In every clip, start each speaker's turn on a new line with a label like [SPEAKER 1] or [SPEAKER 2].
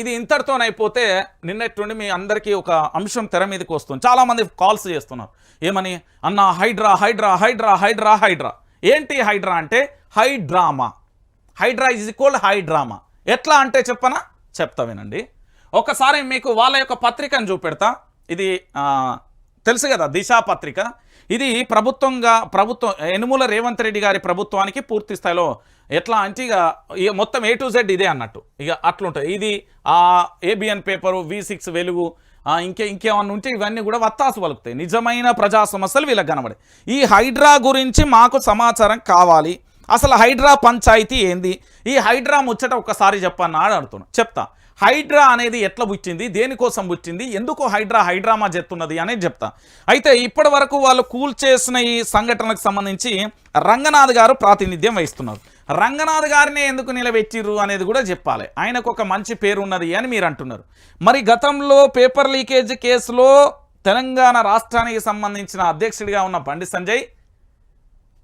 [SPEAKER 1] ఇది ఇంతటితోనైపోతే నిన్నటి మీ అందరికీ ఒక అంశం తెర మీదకి వస్తుంది. చాలామంది కాల్స్ చేస్తున్నారు. ఏమని? అన్న హైడ్రా హైడ్రా హైడ్రా హైడ్రా హైడ్రా. ఏంటి హైడ్రా అంటే high drama? Hydraa is equal high drama? ఎట్లా అంటే చెప్పనా? చెప్తా వినండి. ఒకసారి మీకు వాళ్ళ యొక్క పత్రికను చూపెడతా. ఇది తెలుసు కదా దిశా పత్రిక. ఇది ప్రభుత్వంగా ప్రభుత్వం యనుమూల రేవంత్ రెడ్డి గారి ప్రభుత్వానికి పూర్తి స్థాయిలో ఎట్లా అంటే ఇక మొత్తం ఏ టు జెడ్ ఇదే అన్నట్టు. ఇక అట్లుంటుంది ఇది ఆ ఏబిఎన్ పేపరు వి సిక్స్ వెలుగు ఇంకే ఇంకేమన్నా ఉంటే ఇవన్నీ కూడా వత్తాసు పలుకుతాయి. నిజమైన ప్రజా సమస్యలు వీళ్ళకి కనబడే ఈ హైడ్రా గురించి మాకు సమాచారం కావాలి. అసలు హైడ్రా పంచాయతీ ఏంది? ఈ హైడ్రా ముచ్చట ఒక్కసారి చెప్పన్నా అని చెప్తా. హైడ్రా అనేది ఎట్లా పుట్టింది దేనికోసం పుట్టింది ఎందుకు హైడ్రా హైడ్రామా చెప్తున్నది అనేది చెప్తా. అయితే ఇప్పటి వరకు వాళ్ళు కూల్ చేసిన ఈ సంఘటనకు సంబంధించి రంగనాథ్ గారు ప్రాతినిధ్యం వహిస్తున్నారు. రంగనాథ్ గారిని ఎందుకు నిలబెట్టిర్రు అనేది కూడా చెప్పాలి. ఆయనకు ఒక మంచి పేరు ఉన్నది అని మీరు అంటున్నారు. మరి గతంలో పేపర్ లీకేజ్ కేసులో తెలంగాణ రాష్ట్రానికి సంబంధించిన అధ్యక్షుడిగా ఉన్న బండి సంజయ్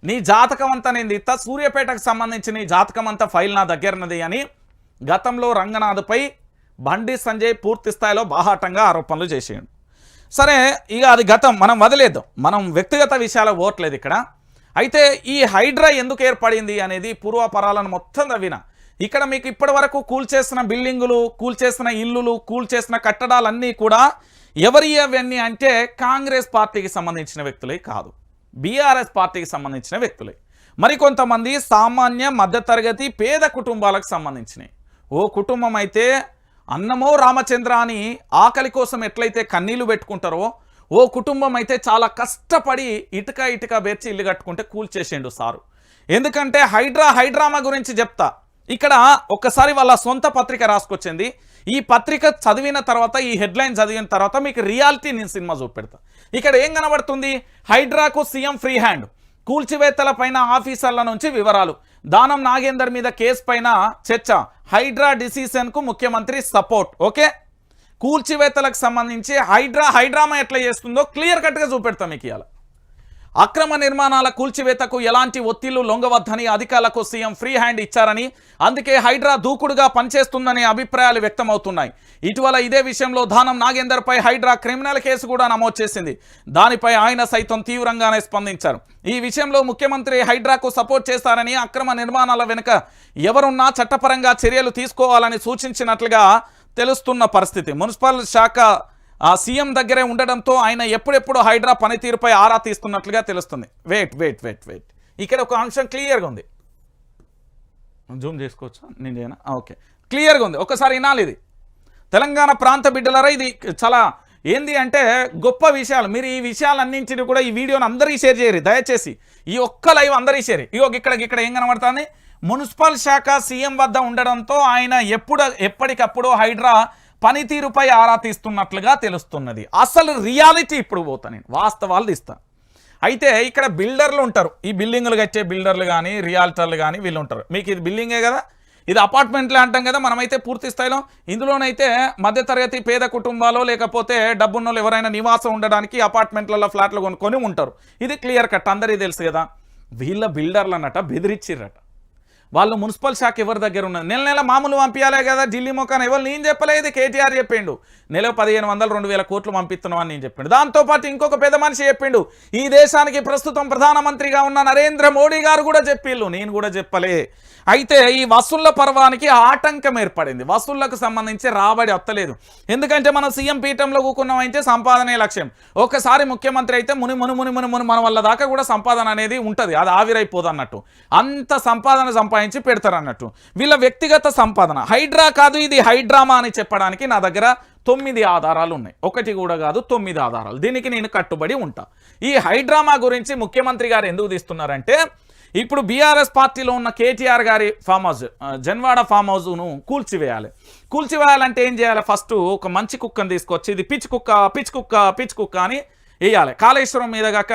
[SPEAKER 1] నీ జాతకం అంతా నేను ఇస్తా సూర్యాపేటకు సంబంధించి నీ జాతకం అంతా ఫైల్ నా దగ్గరనది అని గతంలో రంగనాథ్పై బండి సంజయ్ పూర్తి స్థాయిలో బాహాటంగా ఆరోపణలు చేసేయండు సరే ఇక అది గతం మనం వదిలేద్దాం. మనం వ్యక్తిగత విషయాలు పోవట్లేదు ఇక్కడ. అయితే ఈ హైడ్రా ఎందుకు ఏర్పడింది అనేది పూర్వపరాలను మొత్తం తవ్విన ఇక్కడ మీకు ఇప్పటి వరకు కూల్చేసిన బిల్డింగులు కూల్చేసిన ఇల్లులు కూల్చేసిన కట్టడాలన్నీ కూడా ఎవరి అవన్నీ అంటే కాంగ్రెస్ పార్టీకి సంబంధించిన వ్యక్తులే కాదు. బీఆర్ఎస్ పార్టీకి సంబంధించిన వ్యక్తులే. మరికొంతమంది సామాన్య మధ్యతరగతి పేద కుటుంబాలకు సంబంధించినవి. ఓ కుటుంబం అయితే అన్నమో రామచంద్ర అని ఆకలి కోసం ఎట్లయితే కన్నీళ్ళు పెట్టుకుంటారో ఓ కుటుంబం అయితే చాలా కష్టపడి ఇటుక ఇటుక బెర్చి ఇల్లు కట్టుకుంటే కూల్చేసిండు సారు. ఎందుకంటే హైడ్రా హైడ్రామా గురించి చెప్తా. ఇక్కడ ఒక్కసారి వాళ్ళ సొంత పత్రిక రాసుకొచ్చింది. ఈ పత్రిక చదివిన తర్వాత ఈ హెడ్లైన్ చదివిన తర్వాత మీకు రియాలిటీ నేను సినిమా చూపెడతా. ఇక్కడ ఏం కనబడుతుంది? హైడ్రాకు సీఎం ఫ్రీ హ్యాండ్. కూల్చివేతల పైన ఆఫీసర్ల నుంచి వివరాలు. దానం నాగేందర్ మీద కేసు పైన చర్చ. హైడ్రా డిసిషన్కు ముఖ్యమంత్రి సపోర్ట్. ఓకే? కూల్చివేతలకు సంబంధించి హైడ్రా హైడ్రామా ఎట్లా చేస్తుందో క్లియర్ కట్గా చూపెడతాం మీకు ఇవాళ అక్రమ నిర్మాణాల కూల్చివేతకు ఎలాంటి ఒత్తిళ్ళు లొంగవద్దని అధికారులకు సీఎం ఫ్రీ హ్యాండ్ ఇచ్చారని అందుకే హైడ్రా దూకుడుగా పనిచేస్తుందనే అభిప్రాయాలు వ్యక్తమవుతున్నాయి. ఇటీవల ఇదే విషయంలో ధానం నాగేందర్పై హైడ్రా క్రిమినల్ కేసు కూడా నమోదు చేసింది. దానిపై ఆయన సైతం తీవ్రంగానే స్పందించారు. ఈ విషయంలో ముఖ్యమంత్రి హైడ్రాకు సపోర్ట్ చేస్తారని అక్రమ నిర్మాణాల వెనుక ఎవరున్నా చట్టపరంగా చర్యలు తీసుకోవాలని సూచించినట్లుగా తెలుస్తున్న పరిస్థితి. మున్సిపల్ శాఖ సీఎం దగ్గరే ఉండడంతో ఆయన ఎప్పుడెప్పుడు హైడ్రా పనితీరుపై ఆరా తీస్తున్నట్లుగా తెలుస్తుంది. Wait wait wait wait. ఇక్కడ ఒక అంశం క్లియర్గా ఉంది. జూమ్ చేసుకోవచ్చా? నేను చేయనా ఓకే. క్లియర్గా ఉంది. ఒకసారి వినాలి ఇది. తెలంగాణ ప్రాంత బిడ్డలరా ఇది చాలా ఏంది అంటే గొప్ప విషయాలు. మీరు ఈ విషయాలన్నింటినీ కూడా ఈ వీడియోని అందరికీ షేర్ చేయరు. దయచేసి ఈ ఒక్క లైవ్ అందరికీ షేర్ ఇగో ఇక్కడ ఇక్కడ ఏం కనబడుతుంది? మున్సిపల్ శాఖ సీఎం వద్ద ఉండడంతో ఆయన ఎప్పుడు ఎప్పటికప్పుడు హైడ్రా పనితీరుపై ఆరా తీస్తున్నట్లుగా తెలుస్తున్నది. అసలు రియాలిటీ ఇప్పుడు పోతా నేను వాస్తవాలు ఇస్తాను అయితే ఇక్కడ బిల్డర్లు ఉంటారు. ఈ బిల్డింగులు కట్టే బిల్డర్లు కానీ రియాల్టర్లు కానీ వీళ్ళు ఉంటారు. మీకు ఇది బిల్డింగే కదా? ఇది అపార్ట్మెంట్లే అంటాం కదా? మనమైతే పూర్తి స్థాయిలో. ఇందులోనైతే మధ్యతరగతి పేద కుటుంబాలు లేకపోతే డబ్బున్నోళ్ళు ఎవరైనా నివాసం ఉండడానికి అపార్ట్మెంట్లలో ఫ్లాట్లు కొనుక్కొని ఉంటారు. ఇది క్లియర్ కట్ అందరికీ తెలుసు కదా. వీళ్ళ బిల్డర్లు అన్నట బెదిరిచ్చిర్రట. వాళ్ళు మున్సిపల్ శాఖ ఎవరి దగ్గర ఉన్నది నెల నెల మామూలు పంపించాలే కదా ఢిల్లీ మొక్కన ఎవరు? నేను చెప్పలేదు కేటీఆర్ చెప్పిండు. నెల పదిహేను వందలు రెండు వేల కోట్లు పంపిస్తున్నాం అని నేను చెప్పిండు. దాంతోపాటు ఇంకొక పెద్ద మనిషి చెప్పిండు. ఈ దేశానికి ప్రస్తుతం ప్రధానమంత్రిగా ఉన్న నరేంద్ర మోడీ గారు కూడా చెప్పిళ్ళు. నేను కూడా చెప్పలే. అయితే ఈ వసూళ్ళ పర్వానికి ఆటంకం ఏర్పడింది. వసూళ్ళకు సంబంధించి రాబడి వత్తలేదు ఎందుకంటే మనం సీఎం పీఠంలో కూకున్నామంటే సంపాదనే లక్ష్యం. ఒకసారి ముఖ్యమంత్రి అయితే ముని ముని ముని ముని ముని మన వల్ల దాకా కూడా సంపాదన అనేది ఉంటుంది. అది ఆవిరైపోదు అన్నట్టు అంత సంపాదన సంపాదించి పెడతారు అన్నట్టు వీళ్ళ వ్యక్తిగత సంపాదన. హైడ్రా కాదు ఇది హైడ్రామా అని చెప్పడానికి నా దగ్గర తొమ్మిది ఆధారాలు ఉన్నాయి. ఒకటి కూడా కాదు తొమ్మిది ఆధారాలు. దీనికి నేను కట్టుబడి ఉంటా. ఈ హైడ్రామా గురించి ముఖ్యమంత్రి గారు ఎందుకు తీస్తున్నారంటే ఇప్పుడు బీఆర్ఎస్ పార్టీలో ఉన్న కేటీఆర్ గారి ఫామ్ హౌస్ జన్వాడ ఫామ్ హౌస్ను కూల్చివేయాలి. కూల్చివేయాలంటే ఏం చేయాలి? ఫస్ట్ ఒక మంచి కుక్కను తీసుకొచ్చి ఇది పిచ్చి కుక్క పిచ్చి కుక్క పిచ్చి కుక్క అని వేయాలి. కాళేశ్వరం మీద కాక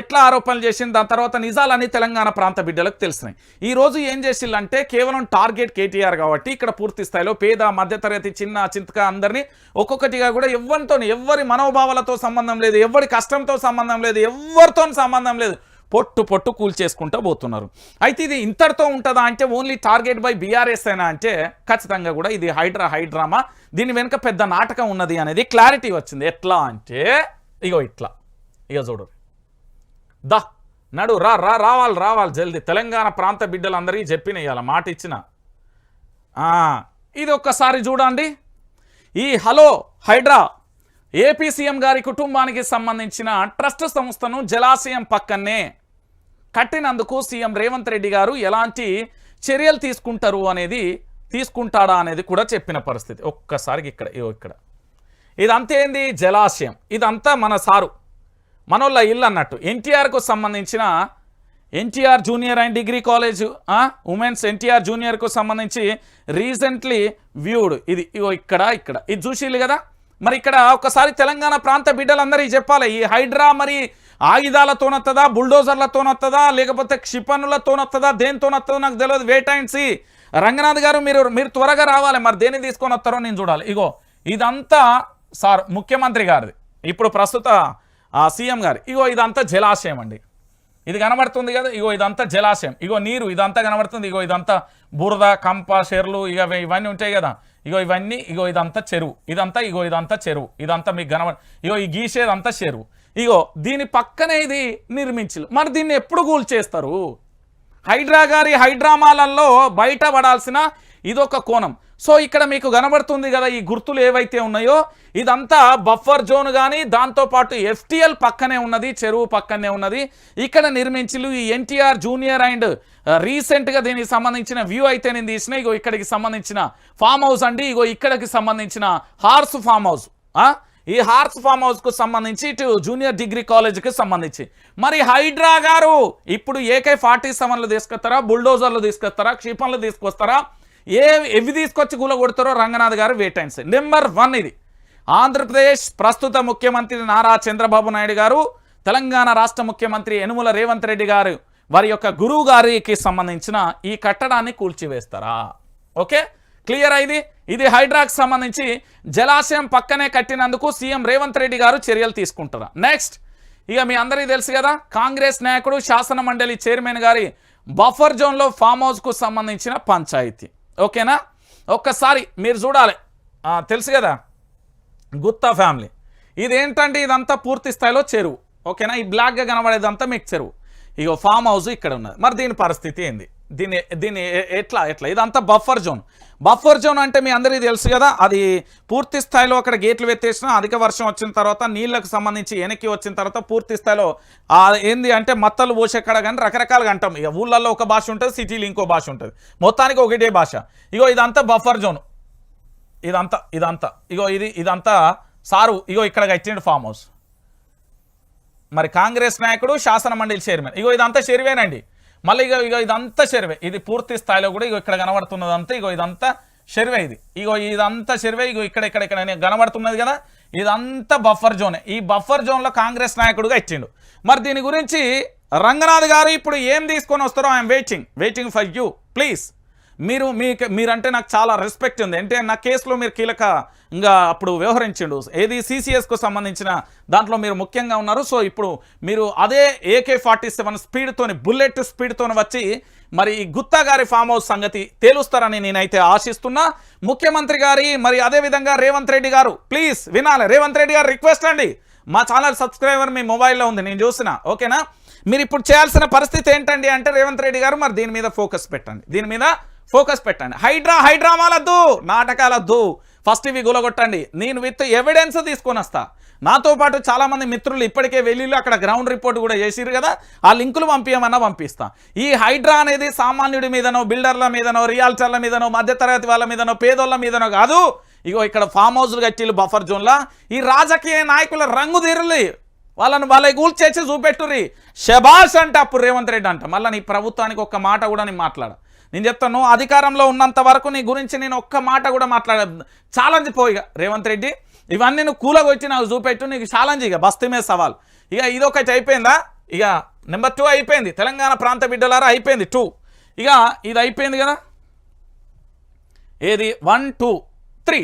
[SPEAKER 1] ఎట్లా ఆరోపణలు చేసింది? దాని తర్వాత నిజాలని తెలంగాణ ప్రాంత బిడ్డలకు తెలిసినాయి. ఈ రోజు ఏం చేసిందంటే కేవలం టార్గెట్ కేటీఆర్ కాబట్టి ఇక్కడ పూర్తి స్థాయిలో పేద మధ్యతరగతి చిన్న చింతక అందరినీ ఒక్కొక్కటిగా కూడా ఎవరితో ఎవరి మనోభావాలతో సంబంధం లేదు ఎవరి కష్టంతో సంబంధం లేదు ఎవరితో సంబంధం లేదు. పొట్టు పొట్టు కూల్చేసుకుంటూ పోతున్నారు. అయితే ఇది ఇంతటితో ఉంటుందా అంటే ఓన్లీ టార్గెట్ బై బీఆర్ఎస్ అయినా అంటే ఖచ్చితంగా కూడా ఇది హైడ్రా హైడ్రామా దీని వెనుక పెద్ద నాటకం ఉన్నది అనేది క్లారిటీ వచ్చింది. ఎట్లా అంటే ఇగో ఇట్లా. ఇక చూడరు దా. నడు రా రా రావాలి రావాలి జల్దీ. తెలంగాణ ప్రాంత బిడ్డలందరికీ చెప్పిన ఇవాళ మాట ఇచ్చిన. ఇది ఒక్కసారి చూడండి. ఈ హలో హైడ్రా ఏపీ సీఎం గారి కుటుంబానికి సంబంధించిన ట్రస్ట్ సంస్థను జలాశయం పక్కనే కట్టినందుకు సీఎం రేవంత్ రెడ్డి గారు ఎలాంటి చర్యలు తీసుకుంటారు అనేది తీసుకుంటాడా అనేది కూడా చెప్పిన పరిస్థితి. ఒక్కసారికి ఇక్కడ ఇక్కడ. ఇదంతా ఏంది జలాశయం. ఇదంతా మన సారు. మనోళ్ళ ఇల్లు అన్నట్టు. ఎన్టీఆర్కు సంబంధించిన NTR junior and degree college women's NTR జూనియర్కు సంబంధించి రీసెంట్లీ వ్యూడ్. ఇది ఇక్కడ ఇక్కడ. ఇది చూసిల్లు కదా? మరి ఇక్కడ ఒకసారి తెలంగాణ ప్రాంత బిడ్డలందరికీ చెప్పాలి. ఈ హైడ్రా మరి ఆయుధాలతోనొత్తదా బుల్డోజర్లతోనొత్తదా లేకపోతే క్షిపణులతోనొత్తదా దేనితోనొత్తదో నాకు తెలియదు వెయిట్ అండ్ సీ రంగనాథ్ గారు మీరు మీరు త్వరగా రావాలి. మరి దేన్ని తీసుకొని వస్తారో నేను చూడాలి. ఇగో ఇదంతా సార్ ముఖ్యమంత్రి గారిది. ఇప్పుడు ప్రస్తుత ఆ, సీఎం గారు ఇగో ఇదంతా జలాశయం అండి. ఇది కనబడుతుంది కదా ఇగో ఇదంతా జలాశయం. ఇగో నీరు ఇదంతా కనబడుతుంది. ఇగో ఇదంతా బురద కంప చెర్లు ఇక ఇవన్నీ ఉంటాయి కదా. ఇగో ఇవన్నీ ఇగో ఇదంతా చెరువు. ఇదంతా ఇగో ఇదంతా చెరువు. ఇదంతా మీకు కనబడ ఇగో ఈ గీసేదంతా చెరువు. ఇగో దీని పక్కనే ఇది నిర్మించలు మరి దీన్ని ఎప్పుడు కూల్చేస్తారు? హైడ్రా గారి హైడ్రామాలలో బయట పడాల్సిన ఇదొక కోణం. సో ఇక్కడ మీకు కనబడుతుంది కదా ఈ గుర్తులు ఏవైతే ఉన్నాయో ఇదంతా బఫర్ జోన్ కానీ దాంతోపాటు ఎఫ్టిఎల్ పక్కనే ఉన్నది చెరువు పక్కనే ఉన్నది. ఇక్కడ నిర్మించిలు ఈ ఎన్టీఆర్ జూనియర్ అండ్ రీసెంట్గా దీనికి సంబంధించిన వ్యూ అయితే నేను తీసిన ఇగో ఇక్కడికి సంబంధించిన ఫామ్ హౌస్ అండి ఇగో ఇక్కడికి సంబంధించిన హార్స్ ఫామ్ హౌస్. ఈ హార్స్ ఫామ్ హౌస్కు సంబంధించి ఇటు జూనియర్ డిగ్రీ కాలేజీకి సంబంధించి. మరి హైడ్రా గారు ఇప్పుడు ఏకే ఫార్టీ సెవెన్లు తీసుకొస్తారా బుల్డోజర్లు తీసుకొస్తారా క్షిపణలు తీసుకొస్తారా? ఏ ఎవి తీసుకొచ్చి కూలగొడతారో కొడతారో రంగనాథ్ గారు wait and see number one ఇది. ఆంధ్రప్రదేశ్ ప్రస్తుత ముఖ్యమంత్రి నారా చంద్రబాబు నాయుడు గారు తెలంగాణ రాష్ట్ర ముఖ్యమంత్రి యనుమల రేవంత్ రెడ్డి గారు వారి యొక్క గురువు గారికి సంబంధించిన ఈ కట్టడాన్ని కూల్చివేస్తారా? ఓకే? క్లియర్ అయింది? ఇది హైడ్రాక్ సంబంధించి జలాశయం పక్కనే కట్టినందుకు సీఎం రేవంత్ రెడ్డి గారు చర్యలు తీసుకుంటారా? నెక్స్ట్ ఇక మీ అందరికీ తెలుసు కదా కాంగ్రెస్ నాయకుడు శాసన మండలి చైర్మన్ గారి బఫర్ జోన్లో ఫామ్ హౌస్కు సంబంధించిన పంచాయతీ. ఓకేనా? ఒక్కసారి మీరు చూడాలి. తెలుసు కదా? గుత్తా ఫ్యామిలీ. ఇదేంటంటే ఇదంతా పూర్తి స్థాయిలో చెరువు. ఓకేనా? ఈ బ్లాక్గా కనబడేదంతా మీకు చెరువు. ఇక ఫామ్ హౌస్ ఇక్కడ ఉన్నది. మరి దీని పరిస్థితి ఏంది? దీని దీని ఎట్లా ఎట్లా? ఇదంతా బఫర్ జోన్ బఫర్ జోన్ అంటే మీ అందరికీ తెలుసు కదా అది పూర్తి స్థాయిలో అక్కడ గేట్లు ఎత్తేసిన అధిక వర్షం వచ్చిన తర్వాత నీళ్ళకు సంబంధించి వెనక్కి వచ్చిన తర్వాత పూర్తి స్థాయిలో ఏంది అంటే మత్తలు పోసేక్కడ కానీ రకరకాలుగా అంటాం. ఇక ఊళ్ళల్లో ఒక భాష ఉంటుంది సిటీలో ఇంకో భాష ఉంటుంది. మొత్తానికి ఒకటే భాష. ఇగో ఇదంతా బఫర్ జోన్ ఇదంతా ఇదంతా. ఇగో ఇది ఇదంతా సారు ఇగో ఇక్కడ ఇచ్చిండు ఫామ్ హౌస్ మరి కాంగ్రెస్ నాయకుడు శాసన మండలి చైర్మన్ ఇగో ఇదంతా చెరువేనండి. మళ్ళీ ఇగో ఇగో ఇదంతా చెరువే. ఇది పూర్తి స్థాయిలో కూడా ఇగో ఇక్కడ కనబడుతున్నదంతా ఇగో ఇదంతా చెరువే ఇది. ఇగో ఇదంతా చెరువే ఇగో ఇక్కడ ఇక్కడ ఇక్కడ కనబడుతున్నది కదా ఇదంతా బఫర్ జోనే ఈ బఫర్ జోన్లో కాంగ్రెస్ నాయకుడుగా ఇచ్చిండు. మరి దీని గురించి రంగనాథ్ గారు ఇప్పుడు ఏం తీసుకొని వస్తారో I'm waiting. Waiting for you please. మీరు మీకు మీరంటే నాకు చాలా రెస్పెక్ట్ ఉంది. అంటే నా కేసులో మీరు కీలక ఇంకా అప్పుడు వ్యవహరించిండు. ఏది సిసిఎస్కు సంబంధించిన దాంట్లో మీరు ముఖ్యంగా ఉన్నారు. సో ఇప్పుడు మీరు అదే ఏకే ఫార్టీ సెవెన్ స్పీడ్తోని బుల్లెట్ స్పీడ్తోని వచ్చి మరి ఈ గుత్తా గారి ఫామ్ హౌస్ సంగతి తేలుస్తారని నేనైతే ఆశిస్తున్నా. ముఖ్యమంత్రి గారి మరి అదే విధంగా రేవంత్ రెడ్డి గారు ప్లీజ్ వినాలి. రేవంత్ రెడ్డి గారు రిక్వెస్ట్ అండి. మా ఛానల్ సబ్స్క్రైబర్ మీ మొబైల్లో ఉంది నేను చూసిన. ఓకేనా? మీరు ఇప్పుడు చేయాల్సిన పరిస్థితి ఏంటండి అంటే రేవంత్ రెడ్డి గారు మరి దీని మీద ఫోకస్ పెట్టండి. దీని మీద ఫోకస్ పెట్టండి. హైడ్రా హైడ్రామాలద్దు నాటకాలద్దు. ఫస్ట్ ఇవి గులగొట్టండి. నేను విత్ ఎవిడెన్స్ తీసుకొని వస్తా. నాతో పాటు చాలా మంది మిత్రులు ఇప్పటికే వెళ్ళిళ్ళు అక్కడ గ్రౌండ్ రిపోర్ట్ కూడా చేసిరు కదా ఆ లింకులు పంపించమన్నా పంపిస్తా. ఈ హైడ్రా అనేది సామాన్యుడి మీదనో బిల్డర్ల మీదనో రియాల్టర్ల మీదనో మధ్యతరగతి వాళ్ళ మీదనో పేదోళ్ళ మీదనో కాదు. ఇగో ఇక్కడ ఫామ్ హౌస్లు కట్టిలు బఫర్ జోన్లా. ఈ రాజకీయ నాయకుల రంగు తీరులి వాళ్ళని వాళ్ళ గూల్చేసి చూపెట్టుర్రి. షబాష్ అంటే అప్పుడు రేవంత్ రెడ్డి అంట. మళ్ళీ నీ ప్రభుత్వానికి ఒక్క మాట కూడా నేను మాట్లాడ. నేను చెప్తాను అధికారంలో ఉన్నంత వరకు నీ గురించి నేను ఒక్క మాట కూడా మాట్లాడ ఛాలెంజ్ పోయిగా రేవంత్ రెడ్డి ఇవన్నీ నువ్వు కూలగొచ్చి నాకు చూపెట్టు నీకు ఛాలెంజ్ ఇక. బస్తీ మీద సవాల్. ఇక ఇదొకటి అయిపోయిందా? ఇక నెంబర్ టూ అయిపోయింది. తెలంగాణ ప్రాంత బిడ్డలారా అయిపోయింది టూ. ఇక ఇది అయిపోయింది కదా? ఏది? One two three.